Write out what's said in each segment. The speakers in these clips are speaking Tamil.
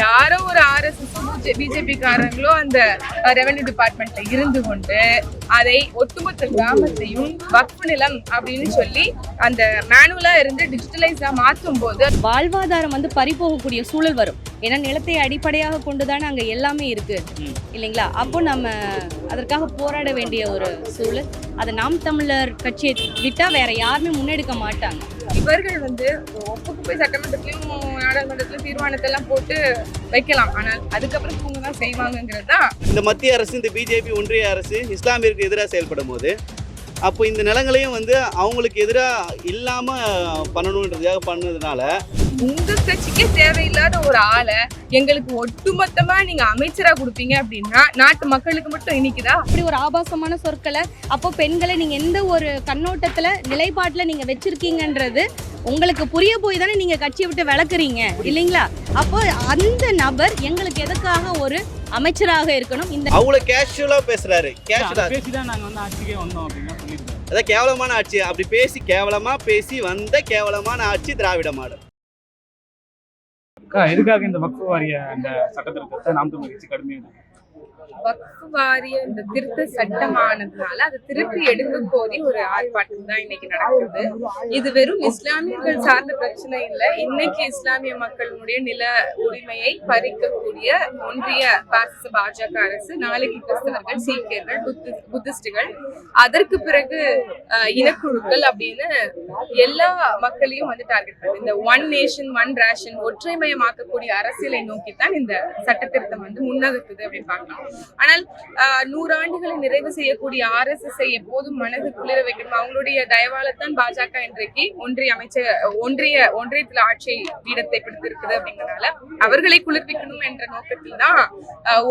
யாரோ ஒரு ஆர்எஸ்எஸ் பிஜேபி காரங்களோ அந்த ரெவென்யூ டிபார்ட்மெண்ட்ல இருந்து கொண்டு அதை ஒட்டுமொத்த கிராமத்தையும் வக்ஃபு நிலம் அப்படின்னு சொல்லி அந்த மேனுவலா இருந்து டிஜிட்டலைஸா மாற்றும் போது வாழ்வாதாரம் வந்து பறிபோகக்கூடிய சூழல் வரும். ஏன்னா நிலத்தை அடிப்படையாக கொண்டு தானே அங்கே எல்லாமே இருக்கு. இல்லைங்களா? அப்போ நம்ம அதற்காக போராட வேண்டிய ஒரு சூழல். அதை நாம் தமிழர் கட்சியை விட்டா வேற யாருமே முன்னெடுக்க மாட்டாங்க. இவர்கள் வந்து ஒப்புக்கு போய் சட்டமன்றத்திலையும் நாடாளுமன்றத்திலும் தீர்மானத்தை எல்லாம் போட்டு வைக்கலாம். ஆனால் அதுக்கப்புறம் இவங்க தான் செய்வாங்கிறது தான் இந்த மத்திய அரசு இந்த பிஜேபி ஒன்றிய அரசு இஸ்லாமியருக்கு எதிராக செயல்படும் போது அப்போ இந்த நிலங்களையும் வந்து அவங்களுக்கு எதிராக இல்லாமல் பண்ணணுன்றதுக்காக பண்ணதுனால உங்க கட்சிக்கே தேவையில்லாத ஒரு ஆளை எங்களுக்கு ஒட்டுமொத்தமா நீங்க அமைச்சரா கொடுப்பீங்க அப்படின்னா நாட்டு மக்களுக்கு மட்டும் இனிக்குதா? அப்படி ஒரு ஆபாசமான சொற்களை அப்போ பெண்களை நீங்க எந்த ஒரு கண்ணோட்டத்துல நிலைப்பாட்டுல நீங்க வச்சிருக்கீங்கன்றது உங்களுக்கு புரிய போய் தானே நீங்க கட்சியை விட்டு விளக்குறீங்க இல்லைங்களா? அப்போ அந்த நபர் எங்களுக்கு எதுக்காக ஒரு அமைச்சராக இருக்கணும்? இந்த அவ்வளோ கேஷுவலாக பேசுகிறாரு அதை கேஷுவலாக பேசி தான் நாங்கள் வந்து ஆட்சிக்கே வந்தோம் அப்படின்னு அதான் கேவலமான ஆட்சி. அப்படி பேசி கேவலமாக பேசி வந்த கேவலமான ஆட்சி திராவிட மாடல். எதுக்காக இந்த வக்ஃபு வாரிய அந்த சட்டத்திருத்தத்தை நாம் தமிழ் கட்சி கடுமையாக வக்ஃபு வாரிய இந்த திருத்த சட்டமானதுனால அதை திருப்பி எடுக்க கோரி ஒரு ஆர்ப்பாட்டம் தான் இன்னைக்கு நடக்குது. இது வெறும் இஸ்லாமியர்கள் சார்ந்த பிரச்சனை இல்லை. இன்னைக்கு இஸ்லாமிய மக்களுடைய நில உரிமையை பறிக்கக்கூடிய ஒன்றிய பாசிச பாஜக அரசு நாளைக்கு கிறிஸ்தவர்கள் சீக்கியர்கள் புத்தி புத்திஸ்டுகள் அதற்கு பிறகு இனக்குழுக்கள் அப்படின்னு எல்லா மக்களையும் வந்து டார்கெட் பண்ணுது. இந்த ஒன் நேஷன் ஒன் ரேஷன் ஒற்றைமயமாக்கக்கூடிய அரசியலை நோக்கித்தான் இந்த சட்டத்திருத்தம் வந்து முன்னெடுக்குது அப்படின்னு பார்க்கலாம். ஆனால் நூறாண்டுகளை நிறைவு செய்யக்கூடிய ஆர்எஸ்எஸ் எப்போதும் மனது குளிர வைக்கணும். அவங்களுடைய தயவாலத்தான் பாஜக இன்றைக்கு ஒன்றிய அமைச்சர் ஒன்றிய ஒன்றியத்தில் ஆட்சி பீடத்தை பிடித்திருக்குது அப்படிங்கறனால அவர்களை குளிர்விக்கணும் என்ற நோக்கத்தில் தான்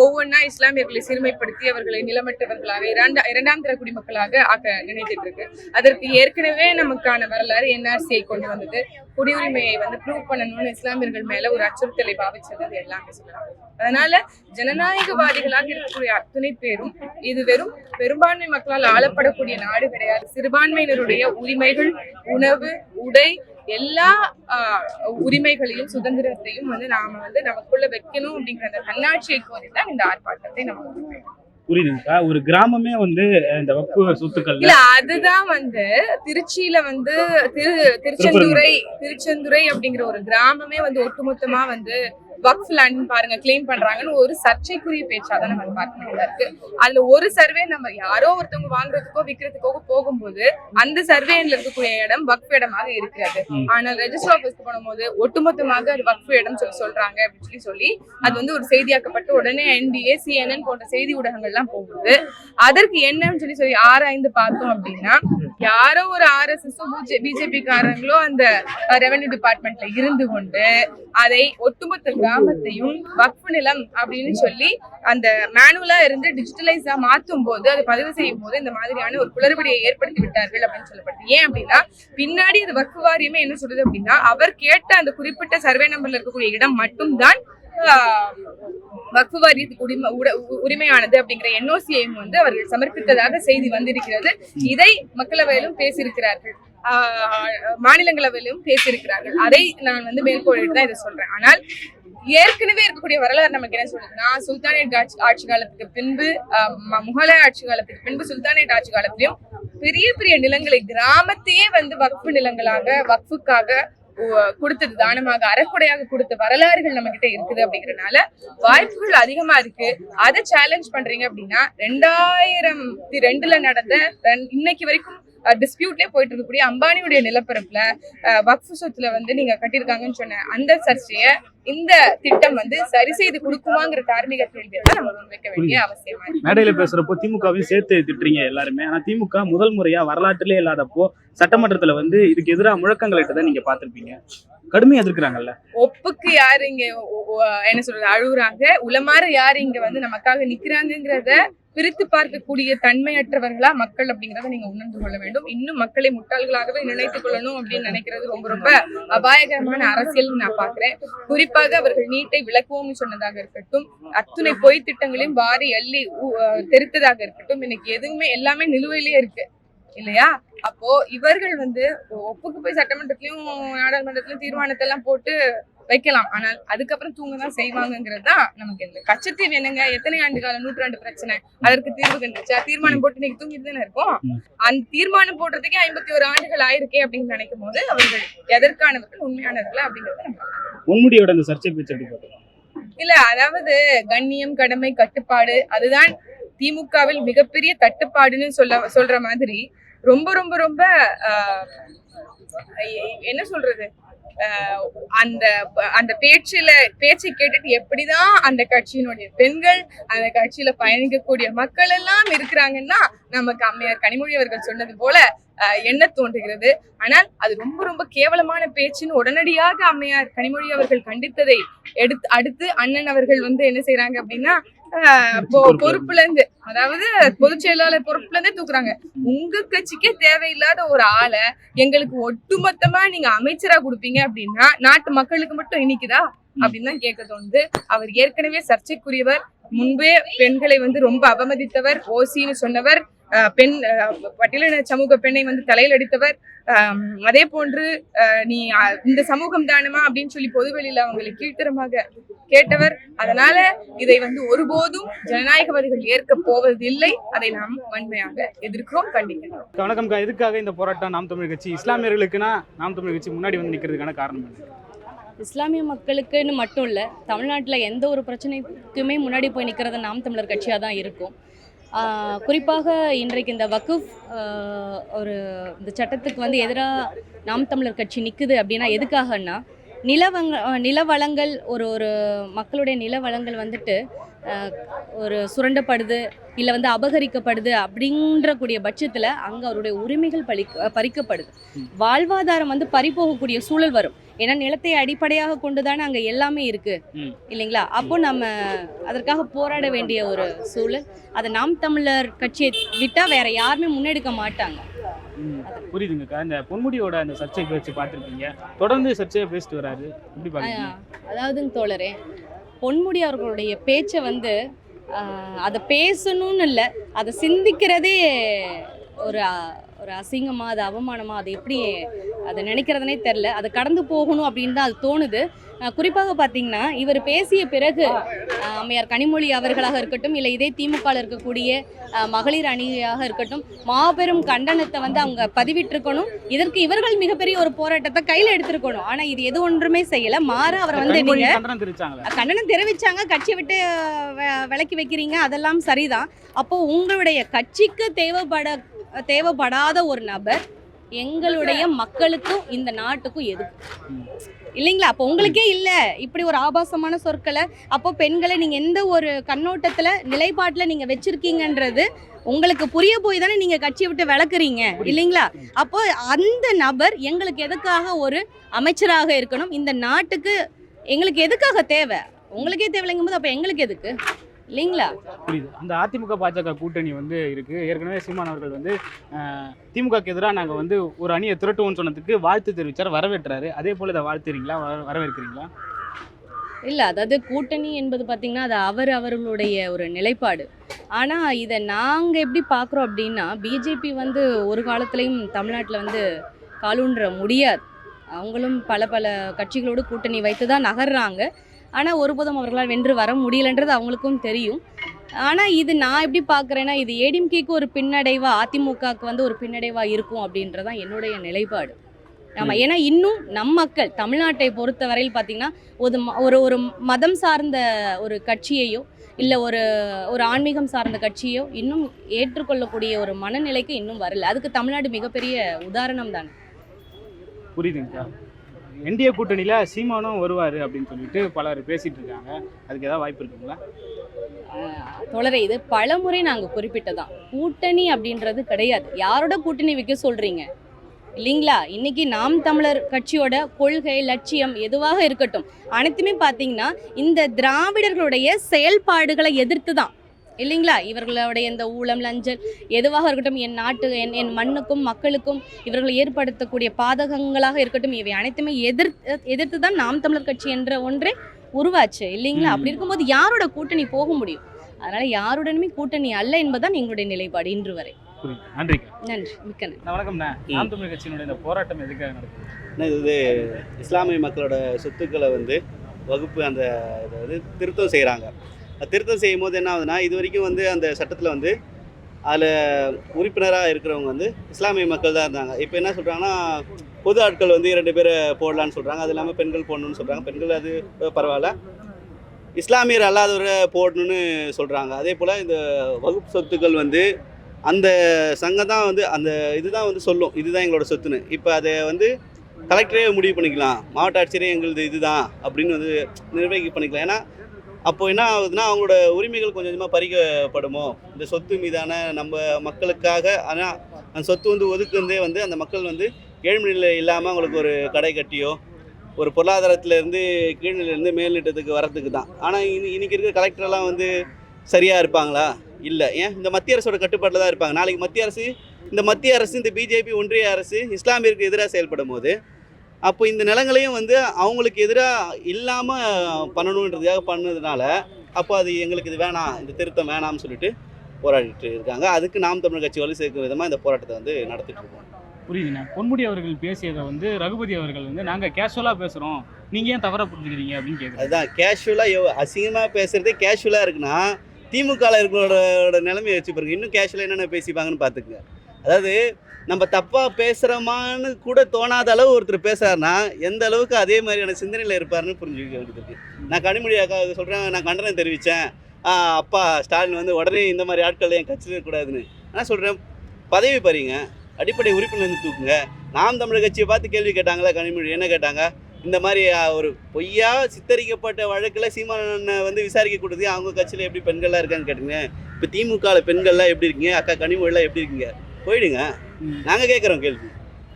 ஒவ்வொன்றா இஸ்லாமியர்களை சிறுமைப்படுத்தி அவர்களை நிலமற்றவர்களாக இரண்டா இரண்டாம் தர குடிமக்களாக ஆக்க நினைத்துட்டு இருக்கு. அதற்கு ஏற்கனவே நமக்கான வரலாறு என்ஆர்சியை கொண்டு வந்தது. குடியுரிமையை வந்து ப்ரூவ் பண்ணணும்னு இஸ்லாமியர்கள் மேல ஒரு அச்சுறுத்தலை பாவிச்சது எல்லாமே சொல்லலாம். அதனால ஜனநாயகவாதிகளாக இருக்கக்கூடிய அத்தனை பேரும் இது வெறும் பெரும்பான்மை மக்களால் ஆளப்படக்கூடிய நாடு கிடையாது சிறுபான்மையினருடைய உரிமைகள் உணவு உடை எல்லா உரிமைகளையும் சுதந்திரத்தையும் வந்து நாம வந்து நமக்குள்ள வைக்கணும் அப்படிங்கிற அந்த தன்னாட்சியை கோரிதான் இந்த ஆர்ப்பாட்டத்தை நம்ம. புரியுதுங்கக்கா ஒரு கிராமமே வந்து இந்த வக்ஃபு சொத்துக்கள்ல இல்ல அதுதான் வந்து திருச்சியில வந்து திரு திருச்செந்துறை திருச்செந்துறை அப்படிங்கிற ஒரு கிராமமே வந்து ஒட்டுமொத்தமா வந்து வக்ஃப் லேண்ட் பாருங்க கிளைம் பண்றாங்கன்னு ஒரு சர்ச்சைக்குரிய பேச்சா தான் நம்ம பார்க்க வேண்டியதா இருக்கு. அதுல ஒரு சர்வே நம்ம யாரோ ஒருத்தவங்க வாங்குறதுக்கோ விற்கிறதுக்கோ போகும்போது அந்த சர்வேல இருக்கக்கூடிய இடம் வக்ஃப் இடமாக இருக்கிறது. ஆனால் ரெஜிஸ்டர் ஆஃபீஸ்க்கு போகும்போது ஒட்டுமொத்தமாக அது வக்ஃப் இடம் சொல்லி சொல்றாங்க அப்படின்னு சொல்லி சொல்லி அது வந்து ஒரு செய்தியாக்கப்பட்டு உடனே என்டிஏ சிஎன்என் போன்ற செய்தி ஊடகங்கள்லாம் போகுது. அதற்கு என்னன்னு சொல்லி சொல்லி ஆராய்ந்து பார்த்தோம் அப்படின்னா யாரோ ஒரு ஆர்எஸ்எஸ் பிஜேபி காரங்களோ அந்த ரெவென்யூ டிபார்ட்மெண்ட்ல இருந்து கொண்டு அதை ஒட்டுமொத்த கிராமத்தையும் வக்ஃபு நிலம் அப்படின்னு சொல்லி அந்த மேனுவலா இருந்து டிஜிட்டலைஸா மாற்றும் போது அதை பதிவு செய்யும் போது இந்த மாதிரியான ஒரு குளறுபடியை ஏற்படுத்தி விட்டார்கள் அப்படின்னு சொல்லப்படுது. ஏன் அப்படின்னா பின்னாடி அது வக்ஃபு வாரியமே என்ன சொல்லுது அப்படின்னா அவர் கேட்ட அந்த குறிப்பிட்ட சர்வே நம்பர்ல இருக்கக்கூடிய இடம் மட்டும்தான் வக்ஃபு வாரியத்துக்கு உரிமை உட- உ- உரிமையானது அப்படிங்கிற என்ஓசியையும் வந்து அவர்கள் சமர்ப்பித்ததாக செய்தி வந்திருக்கிறது. இதை மக்களவையிலும் பேசியிருக்கிறார்கள். மாநிலங்களவையிலும் பேசியிருக்கிறார்கள். அதை நான் வந்து மேற்கோளிட்டு தான் இதை சொல்றேன். ஆனால் ஏற்கனவே இருக்கக்கூடிய வரலாறு நமக்கு என்ன சொல்லுதுன்னா சுல்தானேட் ஆட்சி ஆட்சி காலத்துக்கு பின்பு ஆஹ், முகலாய ஆட்சி காலத்துக்கு பின்பு சுல்தானேட் ஆட்சி காலத்திலையும் பெரிய பெரிய நிலங்களை கிராமத்தையே வந்து வக்ஃபு நிலங்களாக வக்ஃபுக்காக கொடுத்தது தானமாக அறக்குடையாக கொடுத்த வரலாறுகள் நம்ம கிட்ட இருக்குது அப்படிங்கறதுனால வாய்ப்புகள் அதிகமா இருக்கு. அதை சேலஞ்ச் பண்றீங்க அப்படின்னா ரெண்டாயிரம் ரெண்டுல நடந்த இன்னைக்கு வரைக்கும் டிஸ்பியூட்லயே போயிட்டு இருக்கக்கூடிய அம்பானியுடைய நிலப்பரப்புல வக்ஃபு சொத்துல வந்து நீங்க கட்டியிருக்காங்கன்னு சொன்ன அந்த சர்ச்சைய இந்த திட்டம் வந்து சரி செய்து கொடுக்குமாங்கிற தார்மீக கேள்வியை தான் நம்ம முன்வைக்க வேண்டிய அவசியமா மேடையில பேசுறப்போ திமுகவையும் சேர்த்து திட்டுறீங்க எல்லாருமே. ஆனா திமுக முதல் முறையா வரலாற்றிலே இல்லாதப்போ சட்டமன்றத்துல வந்து இதுக்கு எதிராக முழக்கங்களை தான் நீங்க பார்த்திருப்பீங்க. கடுமையா எதிர்க்கிறாங்கல்ல. ஒப்புக்கு யாரு இங்க என்ன சொல்றது அழுகுறாங்க? உளமாற யாரு இங்க வந்து நமக்காக நிக்கிறாங்கங்கிறத பிரித்து பார்க்கக்கூடிய தன்மையற்றவர்களா மக்கள் அப்படிங்கறத நீங்க உணர்ந்து கொள்ள வேண்டும். இன்னும் மக்களை முட்டாள்களாகவே நினைத்துக் கொள்ளணும் அப்படின்னு நினைக்கிறது ரொம்ப ரொம்ப அபாயகரமான அரசியல் நான் பாக்குறேன் குறிப்பாக அவர்கள் நீட்டை விளக்குவோம்னு சொன்னதாக இருக்கட்டும் அத்துணை பொய் திட்டங்களையும் வாரி அள்ளி தெரித்ததாக இருக்கட்டும் இன்னைக்கு எதுவுமே எல்லாமே நிலுவையிலேயே இருக்கு இல்லையா? அப்போ இவர்கள் வந்து ஒப்புக்கு போய் சட்டமன்றத்திலயும் நாடாளுமன்றத்திலயும் தீர்மானத்தை எல்லாம் போட்டு வைக்கலாம். ஆனால் அதுக்கப்புறம் தூங்க தான் செய்வாங்கங்கிறது தான் நமக்கு இந்த கச்சத்தீவு என்னங்க? எத்தனை ஆண்டு கால நூற்றாண்டு பிரச்சனை? அதற்கு தீர்வு கண்டுச்சா? தீர்மானம் போட்டு இன்னைக்கு தூங்கிட்டு தானே இருக்கோம். அந்த தீர்மானம் போடுறதுக்கே ஐம்பத்தி ஒரு ஆண்டுகள் ஆயிருக்கே அப்படின்னு நினைக்கும் போது அவர்கள் எதற்கானவர்கள் உண்மையானவர்கள் அப்படிங்கறத நம்ம பொன்முடியோட அந்த சர்ச்சை பேச்சு இல்ல அதாவது கண்ணியம் கடமை கட்டுப்பாடு அதுதான் திமுகவில் மிகப்பெரிய தட்டுப்பாடுன்னு சொல்ல சொல்ற மாதிரி ரொம்ப ரொம்ப ரொம்ப என்ன சொல்றது? அந்த அந்த பேச்சுல பேச்சை கேட்டுட்டு எப்படிதான் அந்த கட்சியினுடைய பெண்கள் அந்த கட்சியில பயணிக்கக்கூடிய மக்கள் எல்லாம் இருக்கிறாங்கன்னா நமக்கு அம்மையார் கனிமொழி அவர்கள் சொன்னது போல எண்ண தோன்றுகிறது? ஆனால் அது ரொம்ப ரொம்ப கேவலமான பேச்சுன்னு உடனடியாக அம்மையார் கனிமொழி அவர்கள் கண்டித்ததை எடுத்து அடுத்து அண்ணன் அவர்கள் வந்து என்ன செய்றாங்க அப்படின்னா பொறுப்புல இருந்து அதாவது பொதுச் செயலாளர் பொறுப்புல இருந்தே தூக்குறாங்க. உங்க கட்சிக்கே தேவையில்லாத ஒரு ஆளை எங்களுக்கு ஒட்டுமொத்தமா நீங்க அமைச்சரா கொடுப்பீங்க அப்படின்னா நாட்டு மக்களுக்கு மட்டும் இனிக்குதா? அப்படின்னு தான் கேட்க தோணுது. அவர் ஏற்கனவே சர்ச்சைக்குரியவர். முன்பே பெண்களை வந்து ரொம்ப அவமதித்தவர் ஓசின்னு சொன்னவர். பெண் பட்டியலின சமூக பெண்ணை வந்து தலையில் அடித்தவர். அதே போன்று நீ இந்த சமூகம் தானமா அப்படின்னு சொல்லி பொதுவெளியில அவங்களை கீழ்த்தரமாக கேட்டவர். அதனால இதை வந்து ஒருபோதும் ஜனநாயகவாதிகள் ஏற்க போவதில்லை. அதை நாம் வன்மையாக எதிர்க்கிறோம் கண்டிக்கிறோம் வணக்கம்க்கா எதுக்காக இந்த போராட்டம் நாம் தமிழர் கட்சி இஸ்லாமியர்களுக்குனா நாம் தமிழர் கட்சி முன்னாடி வந்து நிக்கிறதுக்கான காரணம் என்ன? இஸ்லாமிய மக்களுக்குன்னு மட்டும் இல்லை தமிழ்நாட்டில் எந்த ஒரு பிரச்சனைக்குமே முன்னாடி போய் நிற்கிறது நாம் தமிழர் கட்சியாக தான் இருக்கும். குறிப்பாக இன்றைக்கு இந்த வக்குஃப் ஒரு இந்த சட்டத்துக்கு வந்து எதிராக நாம் தமிழர் கட்சி நிற்குது அப்படின்னா எதுக்காகன்னா நிலவங்க நிலவளங்கள் ஒரு ஒரு மக்களுடைய நிலவளங்கள் வந்துட்டு ஒரு சுரண்டப்படுது இல்லை வந்து அபகரிக்கப்படுது அப்படின்ற கூடிய பட்சத்தில் அங்கே அவருடைய உரிமைகள் பறிக்க பறிக்கப்படுது. வாழ்வாதாரம் வந்து பறிபோகக்கூடிய சூழல் வரும். ஏன்னா நிலத்தை அடிப்படையாக கொண்டு தானே அங்கே எல்லாமே இருக்கு. இல்லைங்களா? அப்போ நம்ம அதற்காக போராட வேண்டிய ஒரு சூழல். அதை நாம் தமிழர் கட்சியை விட்டா வேற யாருமே முன்னெடுக்க மாட்டாங்க. புரியுதுங்கக்கா. இந்த பொன்முடியோட அந்த சர்ச்சை பேச்சு பார்த்துருப்பீங்க தொடர்ந்து சர்ச்சையை பேசிட்டு வராரு. எப்படி பாருங்க அதாவதுங்க தோழரே பொன்முடி அவர்களுடைய பேச்சை வந்து அதை பேசணும்னு இல்லை அதை சிந்திக்கிறதே ஒரு ஒரு அசிங்கமா அது அவமானமா அது எப்படி அதை நினைக்கிறதுனே தெரில அதை கடந்து போகணும் அப்படின்னு தான் அது தோணுது. குறிப்பாக பார்த்தீங்கன்னா இவர் பேசிய பிறகு அம்மையார் கனிமொழி அவர்களாக இருக்கட்டும் இல்லை இதே திமுகவில் இருக்கக்கூடிய மகளிர் அணியாக இருக்கட்டும் மாபெரும் கண்டனத்தை வந்து அவங்க பதிவிட்டிருக்கணும். இதற்கு இவர்கள் மிகப்பெரிய ஒரு போராட்டத்தை கையில் எடுத்திருக்கணும். ஆனால் இது எது ஒன்றுமே செய்யலை. மாற அவர் வந்து கண்டனம் தெரிவிச்சாங்க. கட்சியை விட்டு விலக்கி வைக்கிறீங்க. அதெல்லாம் சரிதான். அப்போ உங்களுடைய கட்சிக்கு தேவைப்பட தேவைப்படாத ஒரு நபர் எங்களுடைய மக்களுக்கும் இந்த நாட்டுக்கும் ம். இல்லைங்களா? அப்போ உங்களுக்கே இல்லை. இப்படி ஒரு ஆபாசமான சொற்களை அப்போ பெண்களை நீங்க எந்த ஒரு கண்ணோட்டத்துல நிலைப்பாட்டுல நீங்க வச்சிருக்கீங்கன்றது உங்களுக்கு புரிய போய் தானே நீங்க கட்சியை விட்டு விளக்குறீங்க. இல்லைங்களா? அப்போ அந்த நபர் எங்களுக்கு எதுக்காக ஒரு அமைச்சராக இருக்கணும்? இந்த நாட்டுக்கு எங்களுக்கு எதுக்காக தேவை? உங்களுக்கே தேவையில்லைங்கும் போது அப்போ எங்களுக்கு எதுக்கு? இல்லைங்களா? புரியுது. அந்த அதிமுக பாஜக கூட்டணி வந்து இருக்கு. ஏற்கனவே சீமான் அவர்கள் வந்து திமுகக்கு எதிராக நாங்கள் வந்து ஒரு அணியை திரட்டுவோம்னு சொன்னதுக்கு வாழ்த்து தெரிவிச்சார் வரவேற்றாரு. அதே போல இதை வாழ்த்துறீங்களா? வர- வரவேற்கிறீங்களா? இல்லை அதாவது கூட்டணி என்பது பார்த்திங்கன்னா அது அவர் அவர்களுடைய ஒரு நிலைப்பாடு. ஆனால் இதை நாங்கள் எப்படி பார்க்குறோம் அப்படின்னா பிஜேபி வந்து ஒரு காலத்துலேயும் தமிழ்நாட்டில் வந்து காலூன்ற முடியாது. அவங்களும் பல பல கட்சிகளோடு கூட்டணி வைத்து தான் நகர்றாங்க. ஆனால் ஒருபோதும் அவர்களால் வென்று வர முடியலன்றது அவங்களுக்கும் தெரியும். ஆனால் இது நான் எப்படி பார்க்குறேன்னா இது ஏடிஎம்கேக்கு ஒரு பின்னடைவா அதிமுகவுக்கு வந்து ஒரு பின்னடைவா இருக்கும் அப்படின்றதான் என்னுடைய நிலைப்பாடு. ஆமாம் ஏன்னா இன்னும் நம் மக்கள் தமிழ்நாட்டை பொறுத்தவரையில் பார்த்தீங்கன்னா ஒரு ஒரு ஒரு மதம் சார்ந்த ஒரு கட்சியையோ இல்லை ஒரு ஒரு ஆன்மீகம் சார்ந்த கட்சியோ இன்னும் ஏற்றுக்கொள்ளக்கூடிய ஒரு மனநிலைக்கு இன்னும் வரல. அதுக்கு தமிழ்நாடு மிகப்பெரிய உதாரணம் தானே? புரியுதுங்கக்கா என்டிஏ கூட்டணியில் சீமானும் வருவார் அப்படின்னு சொல்லிட்டு பலர் பேசிகிட்டு இருக்காங்க. அதுக்கு ஏதாவது வாய்ப்பு இருக்குங்களா? ஆஹ் இது பலமுறை நாங்கள் குறிப்பிட்டதான் கூட்டணி அப்படின்றது கிடையாது. யாரோட கூட்டணி வைக்க சொல்கிறீங்க இல்லைங்களா? இன்னைக்கு நாம் தமிழர் கட்சியோட கொள்கை லட்சியம் எதுவாக இருக்கட்டும் அனைத்துமே பார்த்தீங்கன்னா இந்த திராவிடர்களுடைய செயல்பாடுகளை எதிர்த்து தான் இல்லைங்களா? இவர்களுடைய இந்த ஊழம் லஞ்சல் எதுவாக இருக்கட்டும் என் நாட்டு என் என் மண்ணுக்கும் மக்களுக்கும் இவர்கள் ஏற்படுத்தக்கூடிய பாதகங்களாக இருக்கட்டும் இவை அனைத்துமே எதிர்த்து எதிர்த்து தான் நாம் தமிழர் கட்சி என்ற ஒன்றே உருவாச்சு இல்லைங்களா. அப்படி இருக்கும்போது யாரோட கூட்டணி போக முடியும்? அதனால யாருடனுமே கூட்டணி அல்ல என்பதுதான் எங்களுடைய நிலைப்பாடு இன்று வரை. நன்றிக்கா. நன்றி. மிக்க நன்றி. வணக்கம்ண்ணா நாம் தமிழர் கட்சியினுடைய இந்த போராட்டம் எதுக்காக நடக்குது? இது இஸ்லாமிய மக்களோட சொத்துக்களை வந்து வகுப்பு அந்த இதை வந்து திருத்தம் செய்கிறாங்க திருத்தம் செய்யும் போது என்ன ஆகுதுன்னா இது வரைக்கும் வந்து அந்த சட்டத்தில் வந்து அதில் உறுப்பினராக இருக்கிறவங்க வந்து இஸ்லாமிய மக்கள் தான் இருந்தாங்க. இப்போ என்ன சொல்கிறாங்கன்னா பொது ஆட்கள் வந்து இரண்டு பேரை போடலான்னு சொல்கிறாங்க அது இல்லாமல் பெண்கள் போடணும்னு சொல்கிறாங்க பெண்கள் அது பரவாயில்ல. இஸ்லாமியர் அல்லாதவரை போடணும்னு சொல்கிறாங்க அதே போல் இந்த வகுப்பு சொத்துக்கள் வந்து அந்த சங்கம் தான் வந்து அந்த இதுதான் வந்து சொல்லும். இதுதான் எங்களோட சொத்துன்னு. இப்போ அதை வந்து கலெக்டரே முடிவு பண்ணிக்கலாம். மாவட்ட ஆட்சியரே எங்களுது இதுதான் அப்படின்னு வந்து நிர்வகிக்க பண்ணிக்கலாம். ஏன்னா அப்போ என்ன ஆகுதுன்னா அவங்களோட உரிமைகள் கொஞ்சம் கொஞ்சமாக பறிக்கப்படுமோ? இந்த சொத்து மீதான நம்ம மக்களுக்காக ஆனால் அந்த சொத்து வந்து ஒதுக்குறதே வந்து அந்த மக்கள் வந்து ஏழ்மைநிலை இல்லாமல் அவங்களுக்கு ஒரு கடை கட்டியோ ஒரு பொருளாதாரத்திலேருந்து கீழ்நிலையிலேருந்து மேல்நிட்டத்துக்கு வரத்துக்கு தான். ஆனால் இனி இன்றைக்கி இருக்கிற கலெக்டரெல்லாம் வந்து சரியாக இருப்பாங்களா? இல்லை. ஏன்? இந்த மத்திய அரசோட கட்டுப்பாட்டில் தான் இருப்பாங்க. நாளைக்கு மத்திய அரசு இந்த மத்திய அரசு இந்த பிஜேபி ஒன்றிய அரசு இஸ்லாமியருக்கு எதிராக செயல்படும் போது அப்போ இந்த நிலங்களையும் வந்து அவங்களுக்கு எதிராக இல்லாமல் பண்ணணுன்றதுக்காக பண்ணதுனால அப்போ அது எங்களுக்கு இது வேணாம் இந்த திருத்தம் வேணாம்னு சொல்லிட்டு போராடிட்டு இருக்காங்க. அதுக்கு நாம் தமிழர் கட்சி வலு சேர்க்கும் விதமாக இந்த போராட்டத்தை வந்து நடத்திட்டு இருக்கோம். புரியுதுண்ணா பொன்முடி அவர்கள் பேசியதை வந்து ரகுபதி அவர்கள் வந்து நாங்கள் கேஷுவலாக பேசுகிறோம் நீங்கள் ஏன் தவறாக புரிஞ்சுக்கிறீங்க அப்படின்னு கேட்குறாரு அதுதான் கேஷுவலாக எவ் அசிங்கமாக பேசுகிறதே கேஷுவலாக இருக்குன்னா திமுகவில் இருக்கிறோட நிலைமையை வச்சு பாருங்க. இன்னும் கேஷுவலாக என்னென்ன பேசிப்பாங்கன்னு பார்த்துக்குங்க அதாவது நம்ம தப்பாக பேசுகிறோமான்னு கூட தோணாத அளவு ஒருத்தர் பேசுகிறாருன்னா எந்த அளவுக்கு அதே மாதிரியான சிந்தனையில் இருப்பாருன்னு புரிஞ்சுக்க வேண்டியது நான் கனிமொழி அக்கா சொல்கிறேன் நான் கண்டனம் தெரிவித்தேன் அப்பா ஸ்டாலின் வந்து உடனே இந்த மாதிரி ஆட்கள் என் கட்சியில் இருக்கக்கூடாதுன்னு. ஆனால் சொல்கிறேன் பதவி பாருங்க அடிப்படை உறுப்பினர் வந்து தூக்குங்க. நாம் தமிழர் கட்சியை பார்த்து கேள்வி கேட்டாங்களா கனிமொழி? என்ன கேட்டாங்க? இந்த மாதிரி ஒரு பொய்யா சித்தரிக்கப்பட்ட வழக்கில் சீமானனை வந்து விசாரிக்க கொடுத்து அவங்க கட்சியில் எப்படி பெண்கள்லாம் இருக்கான்னு கேட்டுங்க இப்போ திமுகவில் பெண்கள்லாம் எப்படி இருக்கீங்க? அக்கா கனிமொழிலாம் எப்படி இருக்கீங்க? போயிடுங்க. நாங்கள் கேட்குறோம் கேள்வி.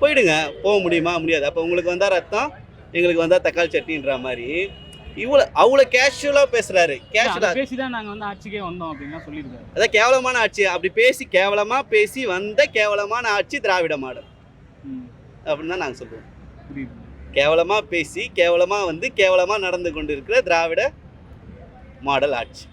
போயிடுங்க போக முடியுமா? முடியாது. அப்போ உங்களுக்கு வந்தால் ரத்தம் எங்களுக்கு வந்தால் தக்காளி சட்னின்ற மாதிரி. இவ்வளோ அவ்வளோ கேஷுவலாக பேசுகிறாரு கேஷுவலாக பேசி தான் நாங்கள் வந்து ஆட்சிக்கே வந்தோம் அப்படின்லாம் சொல்லியிருக்காரு. அதான் கேவலமான ஆட்சி. அப்படி பேசி கேவலமாக பேசி வந்த கேவலமான ஆட்சி திராவிட மாடல். அப்படின்னு தான் நாங்கள் சொல்லுவோம் கேவலமாக பேசி கேவலமாக வந்து கேவலமாக நடந்து கொண்டு இருக்கிற திராவிட மாடல் ஆட்சி.